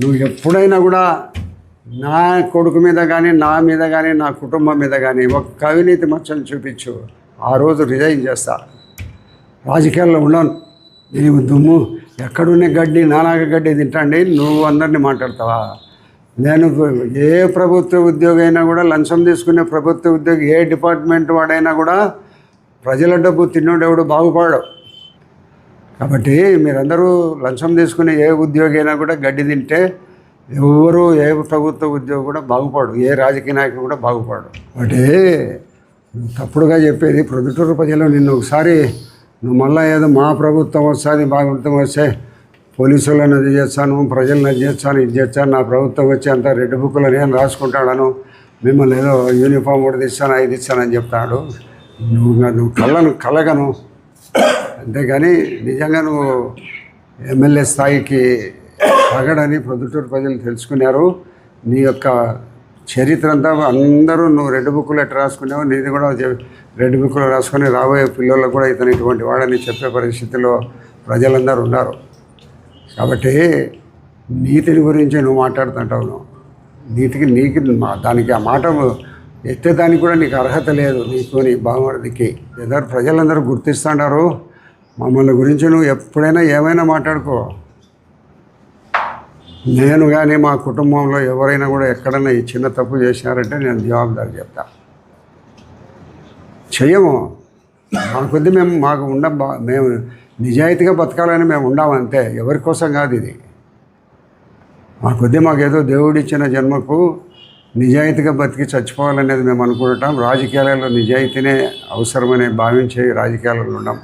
నువ్వు ఎప్పుడైనా కూడా నా కొడుకు మీద కానీ నా మీద కానీ నా కుటుంబం మీద కానీ ఒక కవినీతి మచ్చలు చూపించు. ఆ రోజు రిజైన్ చేస్తా. రాజకీయాల్లో ఉండను నీవు దుమ్ము? ఎక్కడున్న గడ్డి నానాక గడ్డి తింటాండి. నువ్వు అందరినీ మాట్లాడతావా? నేను ఏ ప్రభుత్వ ఉద్యోగి అయినా కూడా లంచం తీసుకునే ప్రభుత్వ ఉద్యోగి ఏ డిపార్ట్మెంట్ వాడైనా కూడా ప్రజల డబ్బు తిన్నోడెవడు బాగుపడడు. కాబట్టి మీరందరూ లంచం తీసుకునే ఏ ఉద్యోగి అయినా కూడా గడ్డి తింటే ఎవరు ఏ ప్రభుత్వ ఉద్యోగి కూడా బాగుపడు ఏ రాజకీయ నాయకుడు కూడా బాగుపడు అంటే తప్పుడుగా చెప్పేది ప్రొద్దుటూరు ప్రజలు నిన్ను ఒకసారి నువ్వు మళ్ళీ ఏదో మా ప్రభుత్వం వస్తుంది ప్రభుత్వం వస్తే పోలీసులను అది చేస్తాను ప్రజలను అది చేస్తాను ఇది చేస్తాను నా ప్రభుత్వం వచ్చి అంత రెడ్ బుక్లో నేను రాసుకుంటాడను మిమ్మల్ని ఏదో యూనిఫామ్ కూడా ఇస్తాను ఇది ఇస్తానని చెప్తాడు. నువ్వు నువ్వు కళ్ళను కలగను. అంతేగాని నిజంగా నువ్వు ఎమ్మెల్యే స్థాయికి తగడని ప్రొద్దుటూరు ప్రజలు తెలుసుకున్నారు. నీ యొక్క చరిత్ర అంతా అందరూ నువ్వు రెడ్ బుక్లో ఎట్లా రాసుకున్నావు నీది కూడా రెడ్ బుక్లో రాసుకొని రాబోయే పిల్లలకు కూడా ఇతను ఇటువంటి వాడని చెప్పే పరిస్థితిలో ప్రజలందరూ ఉన్నారు. కాబట్టి నీతిని గురించి నువ్వు మాట్లాడుతుంటావు నువ్వు. నీతికి నీకు మా- దానికి ఆ మాట ఎత్తేదానికి కూడా నీకు అర్హత లేదు నీకు నీ బావమరిదికి. ఏదో ప్రజలందరూ గుర్తిస్తున్నారు మమ్మల్ని గురించి నువ్వు ఎప్పుడైనా ఏమైనా మాట్లాడుకో. నేను కానీ మా కుటుంబంలో ఎవరైనా కూడా ఎక్కడైనా ఈ చిన్న తప్పు చేసినారంటే నేను జవాబుదారి చెప్తా. చెయ్యము. మా కొద్ది మేము మాకు ఉండ బా- మేము నిజాయితీగా బతకాలని మేము ఉండాము అంతే. ఎవరి కోసం కాదు ఇది. మా కొద్ది మాకేదో దేవుడిచ్చిన జన్మకు నిజాయితీగా బతికి చచ్చిపోవాలనేది మేము అనుకుంటాం. రాజకీయాలలో నిజాయితీనే అవసరమని భావించే రాజకీయాలలో ఉన్నాం